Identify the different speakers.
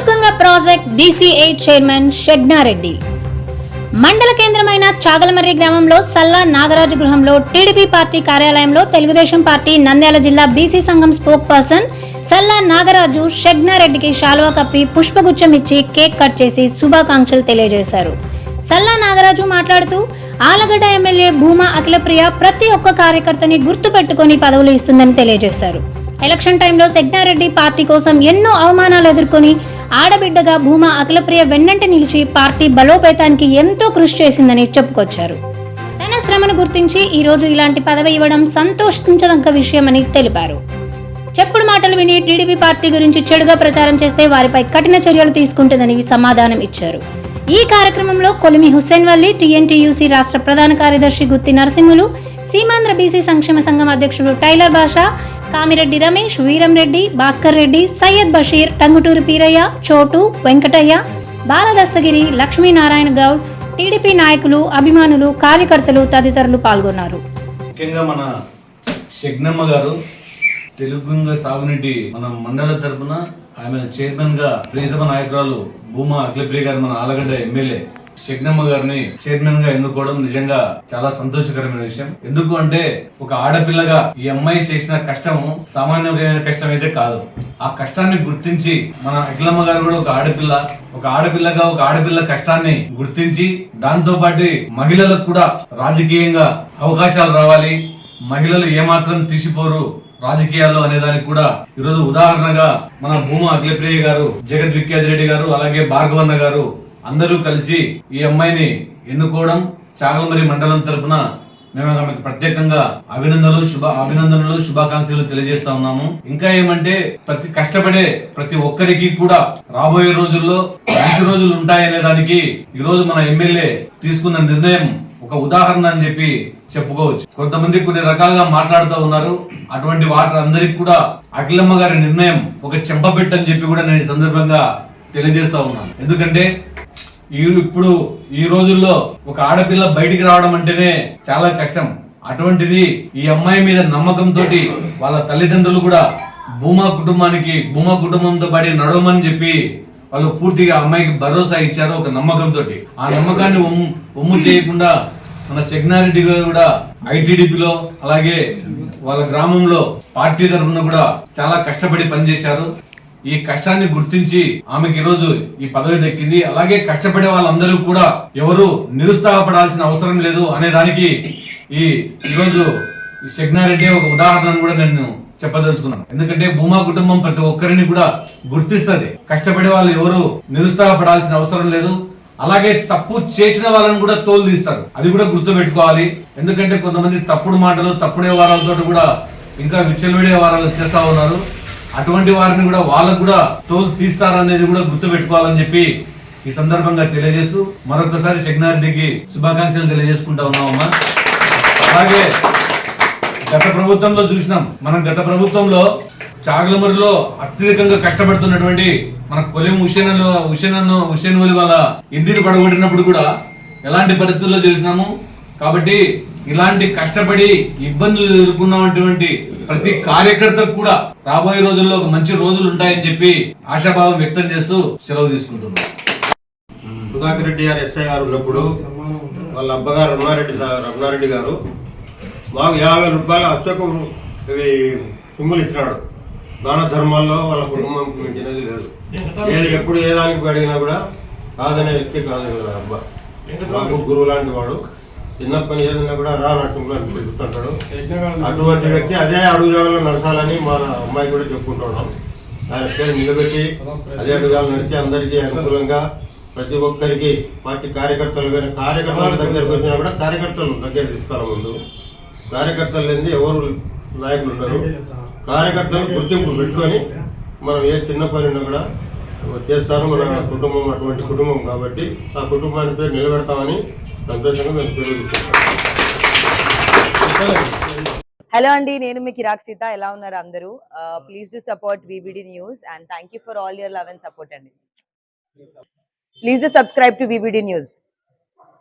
Speaker 1: Telugu Ganga project DCA chairman Shagna Reddy. మండల కేంద్రమైన చాగలమర్రి గ్రామంలో సల్లా నాగరాజు గృహంలో టీడీపీ పార్టీ కార్యాలయంలో తెలుగుదేశం పార్టీ నంద్యాల జిల్లా బీసీ సంఘం స్పోక్ పర్సన్ సల్లా నాగరాజు షగ్నారెడ్డికి శాలువా కప్పి పుష్పగుచ్చం ఇచ్చి కేక్ కట్ చేసి శుభాకాంక్షలు తెలియజేశారు. సల్లా నాగరాజు మాట్లాడుతూ ఆలగడ్డ ఎమ్మెల్యే భూమా అఖిలప్రియ ప్రతి ఒక్క కార్యకర్తని గుర్తుపెట్టుకొని పదవులు ఇస్తుందని తెలియజేశారు. ఎలక్షన్ టైంలో సెగ్నారెడ్డి పార్టీ కోసం ఎన్నో అవమానాలు ఎదుర్కొని ఆడబిడ్డగా భూమా అఖిలప్రియ వెన్నంటి నిలిచి పార్టీ బలోపేతానికి ఎంతో కృషి చేసిందని చెప్పుకొచ్చారు. తన శ్రమను గుర్తించి ఈరోజు ఇలాంటి పదవి ఇవ్వడం సంతోషించదగ్గ విషయమని తెలిపారు. చెప్పుడు మాటలు విని టీడీపీ పార్టీ గురించి చెడుగా ప్రచారం చేస్తే వారిపై కఠిన చర్యలు తీసుకుంటుందని సమాధానం ఇచ్చారు. ఈ కార్యక్రమంలో కొలిమి హుస్సేన్ వల్లి టీఎన్టీయూసీ రాష్ట్ర ప్రధాన కార్యదర్శి గుత్తి నరసింహులు సీమాంధ్ర బీసీ సంక్షేమ సంఘం అధ్యక్షుడు టైలర్ బాషా కామిరెడ్డి రమేష్ వీరంరెడ్డి భాస్కర్ రెడ్డి సయ్యద్ బషీర్ టంగుటూరి పీరయ్య చోటు వెంకటయ్య బాలదస్తగిరి లక్ష్మీనారాయణ గౌడ్ టీడీపీ నాయకులు అభిమానులు కార్యకర్తలు తదితరులు పాల్గొన్నారు.
Speaker 2: ముఖ్యంగా మన గారు తెలుగు సాగునీటి మన మండల తరపున ఆమె చైర్మన్గా ప్రియతమ నాయకురాలు భూమా అఖిలప్రియ గారు మన ఆలగడ్డ ఎమ్మెల్యే శగ్నమ్మ గారిని చైర్మన్గా ఎన్నుకోవడం నిజంగా చాలా సంతోషకరమైన విషయం. ఎందుకు అంటే ఒక ఆడపిల్లగా ఈ అమ్మాయి చేసిన కష్టము సామాన్యమైన కష్టం అయితే కాదు. ఆ కష్టాన్ని గుర్తించి మన అఖిలమ్మ గారు కూడా ఒక ఆడపిల్ల ఒక ఆడపిల్లగా ఒక ఆడపిల్ల కష్టాన్ని గుర్తించి దాంతో పాటు మహిళలకు కూడా రాజకీయంగా అవకాశాలు రావాలి. మహిళలు ఏమాత్రం తీసిపోరు. రాజకీయాల్లో అనే దానికి కూడా ఈరోజు ఉదాహరణగా మన భూమా అఖిలప్రియ గారు జగత్ విఖ్యాత్ రెడ్డి గారు అలాగే భార్గవన్న గారు అందరూ కలిసి ఈ అమ్మాయిని ఎన్నుకోవడం చాగలమరి మండలం తరపున మేము ఆమెకు ప్రత్యేకంగా అభినందనలు శుభ అభినందనలు శుభాకాంక్షలు తెలియజేస్తా ఉన్నాము. ఇంకా ఏమంటే ప్రతి కష్టపడే ప్రతి ఒక్కరికి కూడా రాబోయే రోజుల్లో మంచి రోజులు ఉంటాయనే దానికి ఈ రోజు మన ఎమ్మెల్యే తీసుకున్న నిర్ణయం ఒక ఉదాహరణ అని చెప్పి చెప్పుకోవచ్చు. కొంతమంది కొన్ని రకాలుగా మాట్లాడుతూ ఉన్నారు. అటువంటి వాటి అందరికి కూడా అఖిలమ్మ గారి నిర్ణయం ఒక చెంపబెట్టని అని చెప్పి కూడా నేను ఈ సందర్భంగా తెలియజేస్తా ఉన్నాను. ఎందుకంటే ఈ ఇప్పుడు ఈ రోజుల్లో ఒక ఆడపిల్ల బయటికి రావడం అంటేనే చాలా కష్టం. అటువంటిది ఈ అమ్మాయి మీద నమ్మకంతో వాళ్ళ తల్లిదండ్రులు కూడా భూమా కుటుంబానికి భూమా కుటుంబంతో పడి నడవమని చెప్పి వాళ్ళు పూర్తిగా అమ్మాయికి భరోసా ఇచ్చారు ఒక నమ్మకంతో ఆ నమ్మకాన్ని ఒమ్ము ఒమ్ము చేయకుండా మన సెగ్నారెడ్డి గారు కూడా ఐటీడీపీలో అలాగే వాళ్ళ గ్రామంలో పార్టీ తరఫున కూడా చాలా కష్టపడి పనిచేశారు. ఈ కష్టాన్ని గుర్తించి ఆమెకి ఈరోజు ఈ పదవి దక్కింది. అలాగే కష్టపడే వాళ్ళందరూ కూడా ఎవరు నిరుత్సాహపడాల్సిన అవసరం లేదు అనే దానికి ఈ ఈరోజు ఈ శగ్నారెడ్డి ఒక ఉదాహరణను కూడా నేను చెప్పదలుచుకున్నాను. ఎందుకంటే భూమా కుటుంబం ప్రతి ఒక్కరిని కూడా గుర్తిస్తుంది. కష్టపడే వాళ్ళు ఎవరు నిరుత్సాహపడాల్సిన అవసరం లేదు. అలాగే తప్పు చేసిన వాళ్ళని కూడా తోలు తీస్తారు. అది కూడా గుర్తు పెట్టుకోవాలి ఎందుకంటే కొంతమంది తప్పుడు మాటలు తప్పుడు వ్యవహారాలతో కూడా ఇంకా విచ్చలవిడే వ్యవహారాలు చేస్తా ఉన్నారు. అటువంటి వారిని కూడా వాళ్ళకు కూడా తోలు తీస్తారనేది కూడా గుర్తు పెట్టుకోవాలని చెప్పి ఈ సందర్భంగా తెలియజేస్తూ మరొకసారి శగ్నారెడ్డికి శుభాకాంక్షలు తెలియజేసుకుంటా ఉన్నామమ్మా. అలాగే గత ప్రభుత్వంలో చూసినాం. మనం గత ప్రభుత్వంలో చాగలమరిలో అత్యధికంగా కష్టపడుతున్నటువంటి మన కొలెం హుషేన్ హుషేన్ హుషేన్ వలి వాళ్ళ ఇంటిని పడగొట్టినప్పుడు కూడా ఎలాంటి పరిస్థితుల్లో చూసినాము? కాబట్టి ఇలాంటి కష్టపడి ఇబ్బందులు ఎదుర్కొన్నటువంటి ప్రతి కార్యకర్తకు కూడా రాబోయే రోజుల్లో ఒక మంచి రోజులు ఉంటాయని చెప్పి ఆశాభావం వ్యక్తం చేస్తూ సెలవు తీసుకుంటున్నాం.
Speaker 3: సుధాకర్ రెడ్డి గారు ఎస్ఐ గారు ఉన్నప్పుడు వాళ్ళ అబ్బగారు రమణారెడ్డి రమణారెడ్డి గారు మాకు యాభై రూపాయలు అచ్చకు ఇవి సొమ్ములు ఇచ్చినాడు. దాన ధర్మాల్లో వాళ్ళ కుటుంబం మించినది లేదు ఏది ఎప్పుడు ఏ దానికి అడిగినా కూడా కాదనే వ్యక్తి కాదు కదా అబ్బా. మాకు గురువు లాంటి వాడు. చిన్నప్పని ఏదైనా కూడా రా నరసింహులు అని పిలుస్తుంటాడు అటువంటి వ్యక్తి అదే అడుగుజాడలో నడచాలని మా అమ్మాయి కూడా చెప్పుకుంటున్నాం. ఆయన పేరు నిలబెట్టి అదే అడుగుజాలు నడిచి అందరికీ అనుకూలంగా ప్రతి ఒక్కరికి పార్టీ కార్యకర్తలు కానీ కార్యకర్తల దగ్గరకు వచ్చినా కూడా కార్యకర్తలు దగ్గర తీసుకోవాలి ముందు. కార్యకర్తలు ఎవరు నాయకులు ఉండరు. కార్యకర్తలు గుర్తింపు పెట్టుకొని మనం ఏ చిన్న పని ఉన్నా కూడా చేస్తారు. మన కుటుంబం అటువంటి కుటుంబం కాబట్టి ఆ కుటుంబాన్ని పేరు నిలబెడతామని సంతోషంగా మేము తెలియజేస్తున్నాం.
Speaker 4: హలో అండి నేను మీ కిరాక్ సీత. ఎలా ఉన్నారు అందరూ? Please do support VBD news and thank you for all your love and. Support అండి please do subscribe to VBD news